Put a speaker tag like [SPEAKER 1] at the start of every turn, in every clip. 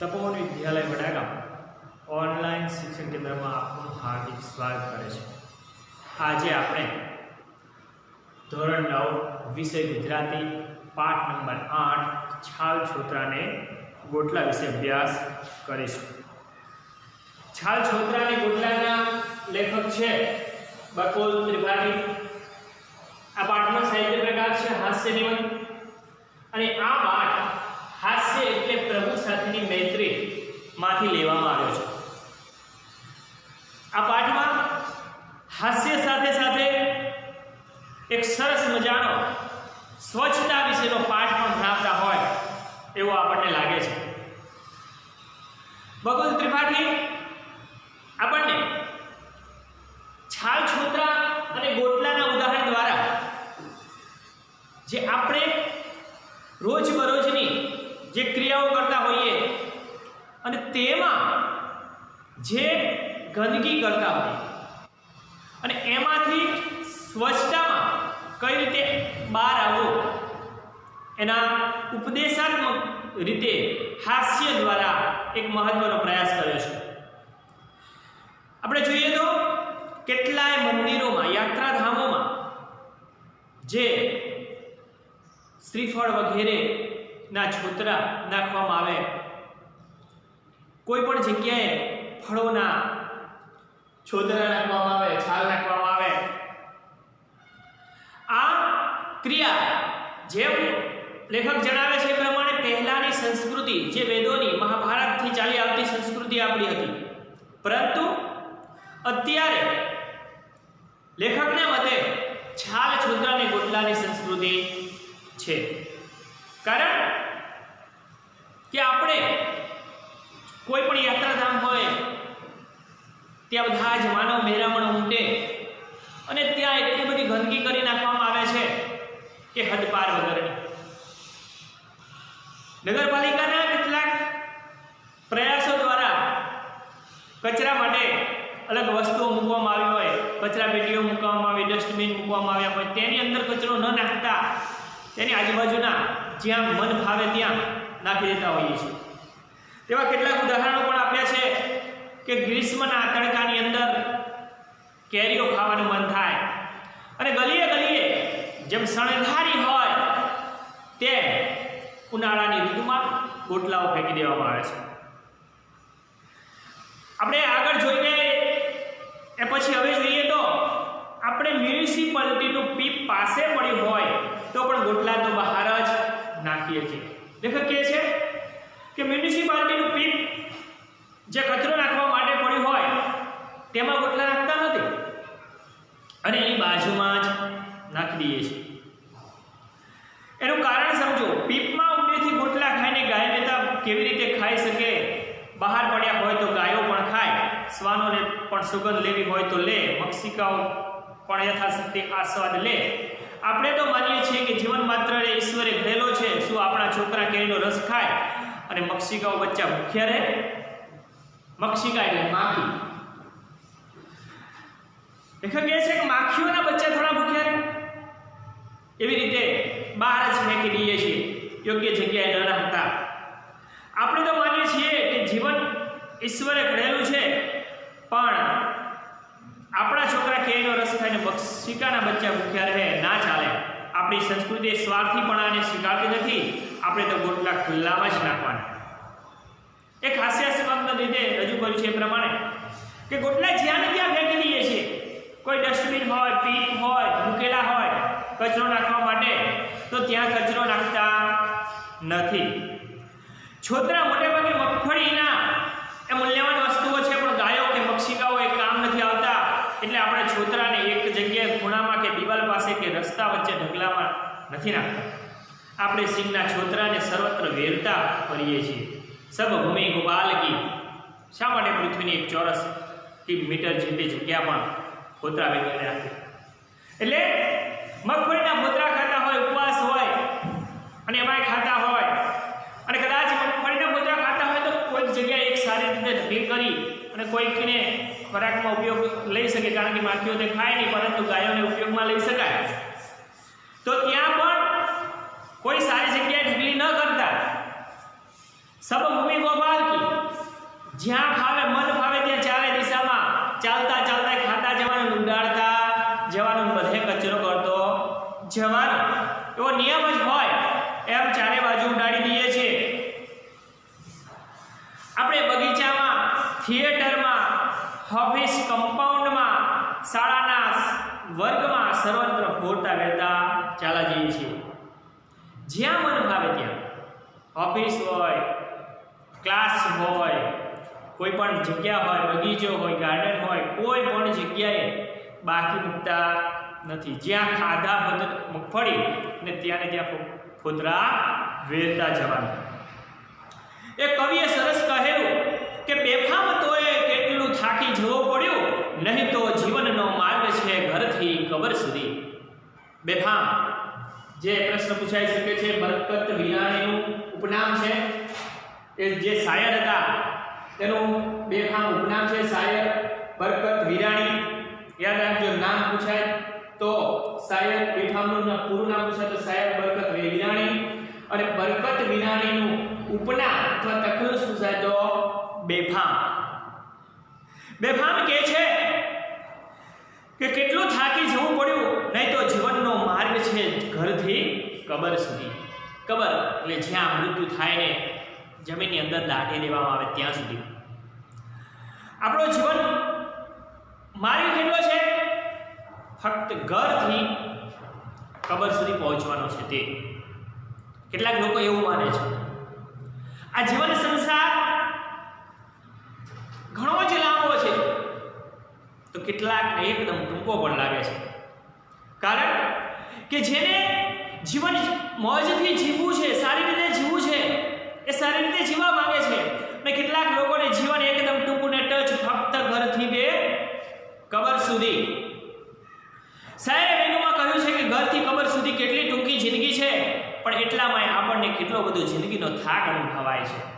[SPEAKER 1] તપોવન વિદ્યાલય Vadagam online શિક્ષણ કેન્દ્રમાં આપનું હાર્દિક સ્વાગત કરે છે. આજે આપણે ધોરણ નવ, વિષય ગુજરાતી, પાઠ નંબર આઠ, છાલ છોતરાને ગોટલા વિશે અભ્યાસ કરીશું. છાલ છોતરાને ગોટલાના લેખક છે બકુલ ત્રિપાઠી. આ પાઠનો સાહિત્ય પ્રકાર છે, હાસ્ય નિબંધ. અને આ પાઠ હાસ્ય એટલે પ્રભુ સાથેની મૈત્રી માંથી લેવામાં આવ્યો છે. આ પાઠમાં હાસ્ય સાથે સાથે એક સરસ મજાનો સ્વચ્છતા વિશેનો પાઠ પણ ભણાવતા હોય એવું આપણને લાગે છે. બગુલ ત્રિપાઠી આપણને છાલ છોતરા અને ગોટલાના ઉદાહરણ દ્વારા જે આપણે રોજબરોજની જે ક્રિયાઓ કરતા હોઈએ અને તેમાં જે ગંદકી કરતા હોઈએ અને એમાંથી સ્વચ્છતામાં કઈ રીતે બહાર આવવું એના ઉપદેશાત્મક રીતે હાસ્ય દ્વારા એક મહત્વનો પ્રયાસ કર્યો છે. આપણે જોઈએ તો કેટલાય મંદિરોમાં, યાત્રાધામોમાં જે શ્રીફળ વગેરે ના છોતરા નાખવામાં આવે, કોઈ પણ જગ્યાએ ફળોના છોતરા નાખવામાં આવે, છાલ નાખવામાં આવે, આ ક્રિયા જેમ લેખક જણાવે છે પ્રમાણે પહેલાની સંસ્કૃતિ જે વેદોની મહાભારતથી ચાલી આવતી સંસ્કૃતિ આપણી હતી. પરંતુ અત્યારે લેખકને મતે છાલ છોતરા અને ગોટલાની સંસ્કૃતિ છે. કારણ કે આપણે કોઈ પણ યાત્રાધામ હોય, ત્યાં બધા જ માનવ મેરામણ ઉમટે અને ત્યાં એટલી બધી ગંદકી કરી નાખવામાં આવે છે કે હદ પાર વગરની. નગરપાલિકાના કેટલાક પ્રયાસો દ્વારા કચરા માટે અલગ વસ્તુઓ મૂકવામાં આવી હોય, કચરા પેટીઓ મૂકવામાં આવી, ડસ્ટબિન મૂકવામાં આવ્યા હોય, તેની અંદર કચરો ન નાખતા તેની આજુબાજુના જ્યાં મન ફાવે ત્યાં નાખી દેતા હોઈએ છીએ. તેવા કેટલાક ઉદાહરણો પણ આપ્યા છે કે ગ્રીષ્મના તડકાની અંદર કેરીઓ ખાવાનું મન થાય અને ગલીએ ગલીએ જેમ શણગારી હોય, તેમ ઉનાળાની ઋતુમાં ગોટલાઓ ફેંકી દેવામાં આવે છે. આપણે આગળ જોઈને એ પછી હવે જોઈએ તો આપણે મ્યુનિસિપાલિટીનું પીપ પાસે પડ્યું હોય તો પણ ગોટલા તો બહાર જ નાખીએ છીએ. લેખક કહે છે કે મ્યુનિસિપાલિટીનું પીપ જે કચરો નાખવા માટે પડ્યું હોય તેમાં ગોટલા નાખતા નથી. અને એની બાજુમાં જ નાખી દઈએ છીએ એનું કારણ સમજો પીપમાં ઊંડેથી ગોટલા ખાઈને ગાય નેતા કેવી રીતે ખાઈ શકે બહાર પડ્યા હોય તો ગાયો પણ ખાય શ્વાનોને પણ સુગંધ લેવી હોય તો લે. મક્ષિકાઓ પણ યથાશક્તિ આસ્વાદ લે. આપણે તો માનીએ છીએ કે જીવન માત્ર ઈશ્વરે ઘડેલો છે. શું આપણા છોકરા કેરીનો રસ ખાય? અને મક્ષિકાઓ બચ્ચા ભૂખ્યા રહે? મક્ષિકા એટલે માખી. લેખક કહે છે કે માખીઓના બચ્ચા થોડા ભૂખ્યા રહે. એવી રીતે બહાર જ ફેંકી દઈએ છીએ. યોગ્ય જગ્યાએ ન રાખતા આપણે તો માનીએ છીએ કે જીવન ઈશ્વરે ઘડેલું છે. પણ આપણા છોકરા ખેલનો રસ ખાઈને શિકાના બચ્ચા ભૂખ્યા રહે, ના ચાલે. આપણી સંસ્કૃતિ સ્વાર્થીપણાને સ્વીકારતી નથી, આપણે તો ગોટલા ખુલ્લામાં જ નાખવાના. એક હાસ્યાસ્પદ રીતે રજૂ કર્યું છે એ પ્રમાણે કે ગોટલા જ્યાં ને ત્યાં ફેંકી દઈએ છીએ. કોઈ ડસ્ટબિન હોય પીપ હોય, મૂકેલા હોય, કચરો નાખવા માટે, તો ત્યાં કચરો નાખતા નથી. છોતરા મોટે ભાગે મગફળીના એ મૂલ્યવાન વસ્તુઓ છે, પણ ગાયો કે મક્ષિકાઓ એ કામ નથી આવતા એટલે આપણે છોતરાને એક જગ્યાએ ખૂણામાં કે દિવાલ પાસે કે રસ્તા વચ્ચે ઢગલામાં નથી નાખતા. આપણે સિંહના છોતરાને સર્વત્ર વેરતા ફરીએ છીએ. સબ ભૂમિ ગોપાલ કી શા માટે પૃથ્વીની એક ચોરસ મીટર જેટલી જગ્યા પણ ફોતરા વેગીને રાખી એટલે મગફળીના ફોતરા ખાતા હોય, ઉપવાસ હોય, અને એમાંય ખાતા હોય અને કદાચ મગફળીના ફોતરા ખાતા હોય તો કોઈક જગ્યાએ એક ઠંડી કરી અને કોઈકને ખોરાકમાં ઉપયોગ લઈ શકે, કારણ કે માખીઓ તે ખાય નહીં, પરંતુ ગાયોને ઉપયોગમાં લઈ શકાય. તો ત્યાં પણ કોઈ સારી જગ્યાએ ઢગલી ન કરતા. સબ ભૂમિ ગોપાલ જ્યાં ફાવે, મન ફાવે ત્યાં ચારે દિશામાં. ચાલતા ચાલતા ખાતા જવાનું ઉડાડતા જવાનું, બધે કચરો કરતો જવાનો. એવો નિયમ જ હોય એમ ચારે બાજુ ઉડાડી દઈએ છીએ આપણે બગીચામાં થિયેટરમાં ઓફિસ કમ્પાઉન્ડમાં, શાળાના વર્ગમાં સર્વત્ર ફોરતા વહેતા ચાલા જઈએ છીએ. જ્યાં મન ભાવે ત્યાં. ઓફિસ હોય, ક્લાસ હોય, કોઈ પણ જગ્યા હોય, બગીચો હોય, ગાર્ડન હોય, કોઈ પણ જગ્યાએ બાકી મૂકતા નથી. જ્યાં ખાધા મગફળી ને ત્યાં ત્યાં ફોતરા વેરતા જવાનું. એ કવિએ સરસ કહેલું કે બેફામ થાકી જવું પડ્યું. નહીં તો જીવનનો માર્ગ છે ઘરથી કબર સુધી. બેફામ, જે પ્રશ્ન પૂછાઈ શકે છે, બરકત વિરાણીનું ઉપનામ છે. એ જે શાયર હતા, તેનું બેફામ ઉપનામ છે શાયર બરકત વિરાણી. યાદ રાખજો, નામ પૂછાય તો શાયર બેફામનું પૂરું નામ પૂછાય તો શાયર બરકત વિરાણી. અને બરકત વિરાણીનું ઉપનામ અથવા તખલુસ પૂછાય તો બેફામ. બેફામ કે છે કે કેટલું થાકી જવું પડ્યું, નહીં તો જીવનનો માર્ગ છે ઘરથી કબર સુધી. કબર, એટલે જ્યાં મૃત્યુ થાય ને જમીનની અંદર દાટી દેવામાં આવે ત્યાં સુધી. આપણો જીવન માર્ગ કેટલો છે? ફક્ત ઘરથી કબર સુધી પહોંચવાનો છે તે. કેટલાક લોકો એવું માને છે. આ જીવન સંસાર ઘણો જ લાંબો છે. તો કેટલાકને એકદમ ટૂંકો પણ લાગે છે. કારણ કે જેને જીવન મોજથી જીવવું છે, સારી રીતે જીવવું છે, એ સારી રીતે જીવવા માંગે છે. અને કેટલાક લોકોને જીવન એકદમ ટૂંકું ને ટચ ફક્ત ઘરથી બે કબર સુધી. સાહેબ વેગમાં કહ્યું છે કે ઘરથી કબર સુધી કેટલી ટૂંકી જિંદગી છે, પણ એટલામાં આપણને કેટલો બધો જિંદગીનો થાક અનુભવાય છે.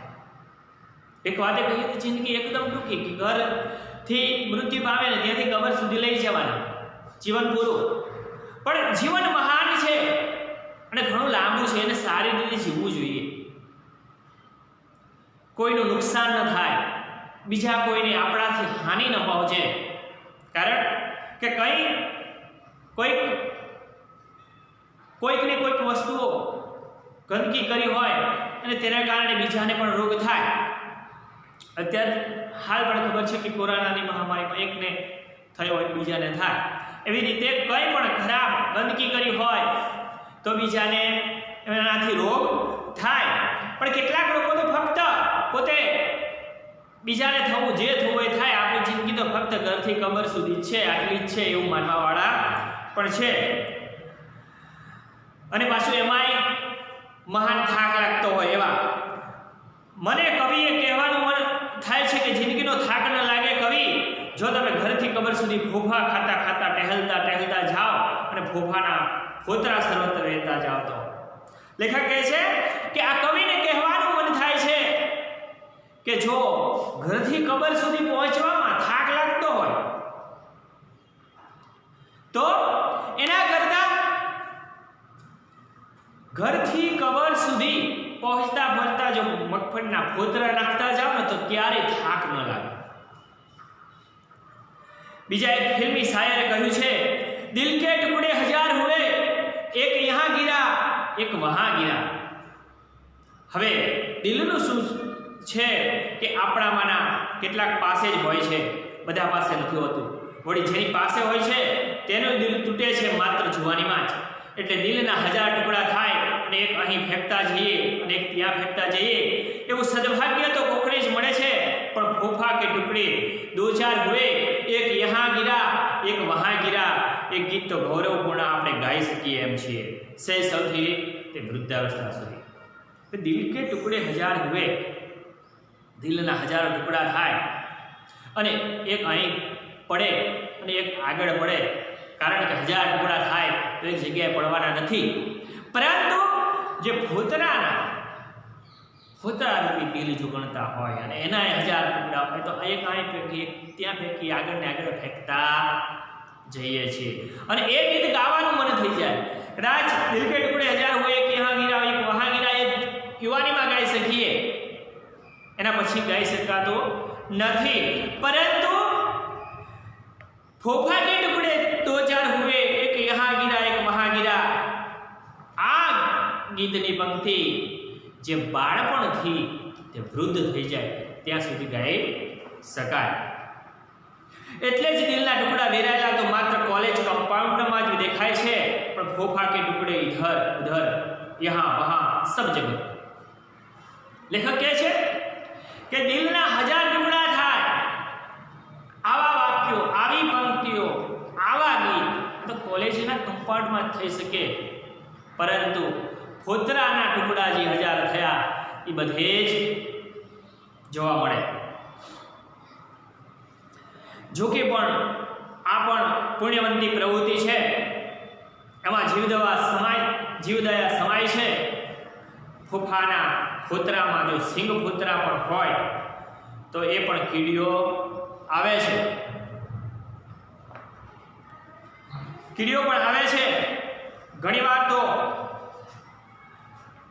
[SPEAKER 1] એક વાતે કહી હતી જિંદગી એકદમ ટૂંકી કે ઘરથી મૃત્યુ પામે ને ત્યાંથી કબર સુધી લઈ જવાની. જીવન પૂરું. પણ જીવન મહાન છે અને ઘણું લાંબુ છે એને સારી રીતે જીવવું જોઈએ. કોઈનું નુકસાન ન થાય. બીજા કોઈને આપણાથી હાનિ ન પહોંચે. કારણ કે કંઈ, કોઈક, કોઈકને કોઈક વસ્તુઓ ગંદકી કરી હોય અને તેના કારણે બીજાને પણ રોગ થાય. અત્યારે હાલ પણ ખબર છે કે કોરોનાની મહામારીમાં એકને થયો હોય બીજાને થાય. એવી રીતે કંઈ પણ ખરાબ ગંદકી કરી હોય તો બીજાને એનાથી રોગ થાય. પણ કેટલાક લોકો તો ફક્ત પોતે બીજાને થવું જે થવું એ થાય. આપણી જિંદગી તો ફક્ત ઘરથી કબર સુધી છે. આટલી જ છે એવું માનવાવાળા પણ છે. અને પાછું એમાંય મહાન થાક લાગતો હોય એવા. મને કવિએ છે કે જિંદગીનો થાક ન લાગે કવિ. જો તમે ઘરથી કબર સુધી ફોફા ખાતા ખાતા ટહેલતા ટહેલતા જાઓ અને ફોફાના ફોતરા સર્વત્ર રહેતા જાઓ તો. લેખક કહે છે કે આ કવિને કહેવાનું મન થાય છે કે જો ઘરથી કબર સુધી પહોંચવામાં થાક લાગતો હોય, તો એના કરતા ઘરથી કબર સુધી પહોંચતા પહોંચતા જો મગફળીના ફોતરા નાખતા જાઓ ને તો ક્યારેય થાક ન લાગે. બીજા એક ફિલ્મી શાયરે કહ્યું છે, દિલ કે ટુકડે હજાર હુએ, એક યહાં ગિરા, એક વહાં ગિરા. હવે દિલનું શું છે કે આપણામાંના કેટલાક પાસે જ હોય છે, બધા પાસે નથી હોતું. વળી જેની પાસે હોય છે, તેનું દિલ તૂટે છે માત્ર જુવાનીમાં જ. એટલે દિલના હજાર ટુકડા થાય અને એક અહીં ફેંકતા જઈએ અને એક ત્યાં ફેંકતા જઈએ, એવું સદભાગ્ય તો કોકને જ મળે છે, પણ ફોફા કે ટુકડે, દો ચાર હુએ એક યહાં ગિરા, એક વહાં ગિરા, એક ગીત તો ગૌરવપૂર્ણ આપણે ગાઈ શકીએ એમ છીએ. શૈશવથી તે વૃદ્ધાવસ્થા સુધી. દિલ કે ટુકડે હજાર હુએ, દિલના હજારો ટુકડા થાય. અને એક અહીં પડે અને એક આગળ પડે. કારણ કે હજાર ટુકડા થાય, તો એક જગ્યાએ પડવાના નથી. પરંતુ જે ભૂતરાના ભૂતરા રૂપી દિલ જો ગણતા હોય અને એના હજાર ટુકડા હોય તો એક અહીં ફેંકી ત્યાં ફેંકી આગળ ને આગળ ફેંકતા જઈએ છીએ. અને એ ગીત ગાવાનું મન થઈ જાય. કદાચ દિલ કે ટુકડે હજાર હોય, એક યહાં ગીરા, એક વહાં ગીરા, એ યુવાનીમાં ગાઈ શકીએ. એના પછી ગાઈ શકાતો નથી. પરંતુ ફોફા કે ટુકડે દો ચાર હુએ એક યહાં ગીરા, એક વહાં ગીરા, આ ગીતની પંક્તિ જે બાળપણથી તે વૃદ્ધ થઈ જાય, ત્યાં સુધી ગાઈ શકાય. એટલે જ દિલના ટુકડા વેરાયેલા તો માત્ર કોલેજ કમ્પાઉન્ડમાં જ દેખાય છે, પણ ફોફા કે ટુકડે ઇધર ઉધર, યહાં, વહાં, સબ જગહ લેખક કહે છે કે દિલના હજાર ટુકડા થાય. આવા વાક્યો, આવી પંક્તિઓ, આવા ગીત તો કોલેજના કમ્પાઉન્ડમાં થઈ શકે. પરંતુ ફોતરાના ટુકડા જે હજાર થયા, એ બધે જ જોવા મળે. જોકે પણ આ પણ પુણ્યવંતી પ્રવૃત્તિ છે. એમાં જીવદવા સમાય, જીવદયા સમાય છે. ફૂફાના ફોતરામાં જો સિંગ ફોતરા પણ હોય, તો એ પણ કીડીઓ આવે છે. કીડીઓ પણ આવે છે. ઘણીવાર તો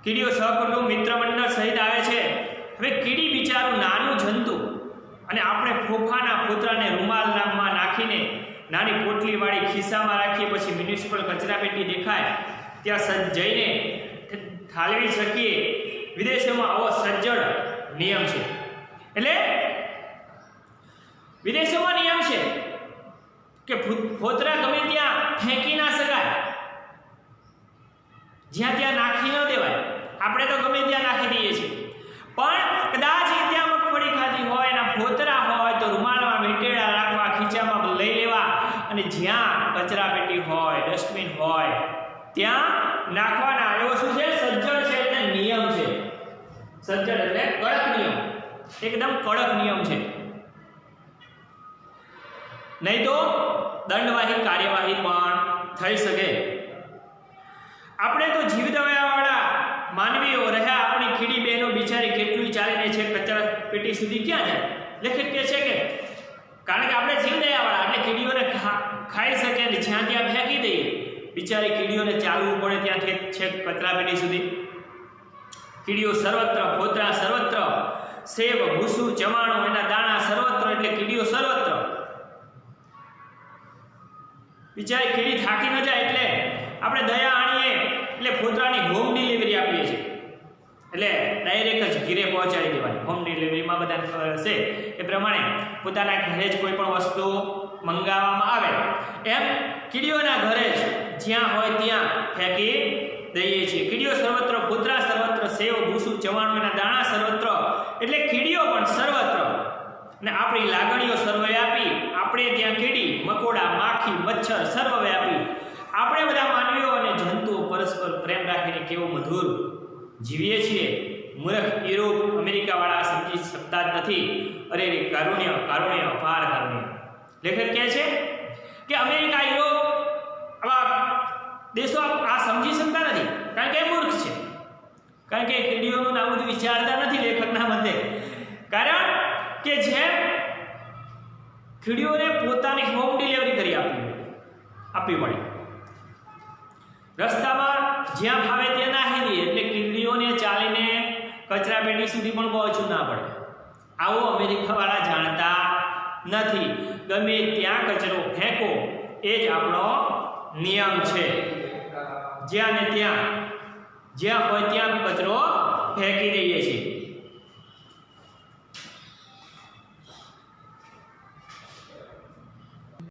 [SPEAKER 1] કીડીઓ સહકુટુંબ મિત્ર મંડળ સહિત આવે છે. હવે કીડી બિચારું નાનું જંતુ અને આપણે ફોફાના ફોતરાને રૂમાલમાં નાખીને નાની પોટલીવાળી ખિસ્સામાં રાખીએ પછી મ્યુનિસિપલ કચરાપેટી દેખાય. ત્યાં જઈને ઠાલવી શકીએ વિદેશોમાં આવો સજ્જડ નિયમ છે. એટલે વિદેશોમાં નિયમ છે કે ફોતરા ગમે ત્યાં ફેંકી ના શકાય. જ્યાં ત્યાં નાખી ન દેવાય. આપણે તો ગમે ત્યાં નાખી દઈએ છીએ. પણ કદાચ એ ત્યાં મગફળી ખાધી હોય, એના ફોતરા હોય, તો રૂમાલમાં વીંટેળા રાખવા, ખીચામાં લઈ લેવા અને જ્યાં કચરા પેટી હોય, ડસ્ટબિન હોય, ત્યાં નાખવાના. એવો શું છે? સજ્જડ છે એટલે નિયમ છે. સજ્જડ એટલે કડક નિયમ. એકદમ કડક નિયમ છે. નહીં તો દંડવાહી, કાર્યવાહી પણ થઈ શકે. આપણે તો જીવદયાવાળા માનવીઓ રહ્યા આપણી ખીડી બહેનો બિચારી કેટલું ચાલીને છે, કચરા પેટી સુધી ક્યાં જાય? લેખક કહે છે કે, કારણ કે આપણે જીવદયાવાળા, એટલે કીડીઓને ખાઈ શકે અને જ્યાં ત્યાં ફેંકી દઈએ. બિચારી કીડીઓને ચાલવું પડે ત્યાંથી છેક કચરા પેટી સુધી. કીડીઓ સર્વત્ર ફોતરા સર્વત્ર, સેવ, ભૂસું, ચવાણું, એના દાણા સર્વત્ર, એટલે કીડીઓ સર્વત્ર. બિચારી કીડી થાકી ન જાય એટલે આપણે દયા આણીએ એટલે ફોતરાની હોમ ડિલિવરી આપીએ છીએ. એટલે ડાયરેક્ટ જ ઘીરે પહોંચાડી દેવાની. હોમ ડિલિવરીમાં બધા છે. એ પ્રમાણે પોતાના ઘરે જ કોઈ પણ વસ્તુ મંગાવવામાં આવે. એમ કીડીઓના ઘરે જ જ્યાં હોય ત્યાં ફેંકી દઈએ છીએ. કીડીઓ સર્વત્ર, ફોતરા સર્વત્ર, સેવ, ભૂસું, ચવાણુંના દાણા સર્વત્ર. એટલે કીડીઓ પણ સર્વત્ર. ને આપણી લાગણીઓ સર્વવ્યાપી આપણે ત્યાં કીડી, મકોડા, માખી, મચ્છર સર્વવ્યાપી. આપણે બધા માનવીઓ અને જંતુઓ પરસ્પર પ્રેમ રાખીને કેવું મધુર જીવીએ છીએ? મૂર્ખ યુરોપ અમેરિકાવાળા સમજી શકતા જ નથી. અરે, રે, કારુણ્ય કારુણ્ય, અપાર કારુણ્ય. લેખક કહે છે કે અમેરિકા યુરોપ આવા દેશો આ સમજી શકતા નથી. કારણ કે મૂર્ખ છે. કારણ કે કીડીઓનું નામ બધું વિચારતા નથી લેખકના મતે કારણ કે જેમ કીડીઓને પોતાની હોમ ડિલિવરી કરી આપી આપવી પડે રસ્તામાં જ્યાં ફાવે ત્યાં નાખી દઈએ એટલે કીડીઓને ચાલીને કચરા પેટી સુધી પણ પહોંચવું ના પડે. આવો અમેરિકાવાળા જાણતા નથી. ગમે ત્યાં કચરો ફેંકો, એ જ આપણો નિયમ છે. જ્યાં ને ત્યાં, જ્યાં હોય ત્યાં કચરો ફેંકી દઈએ છીએ.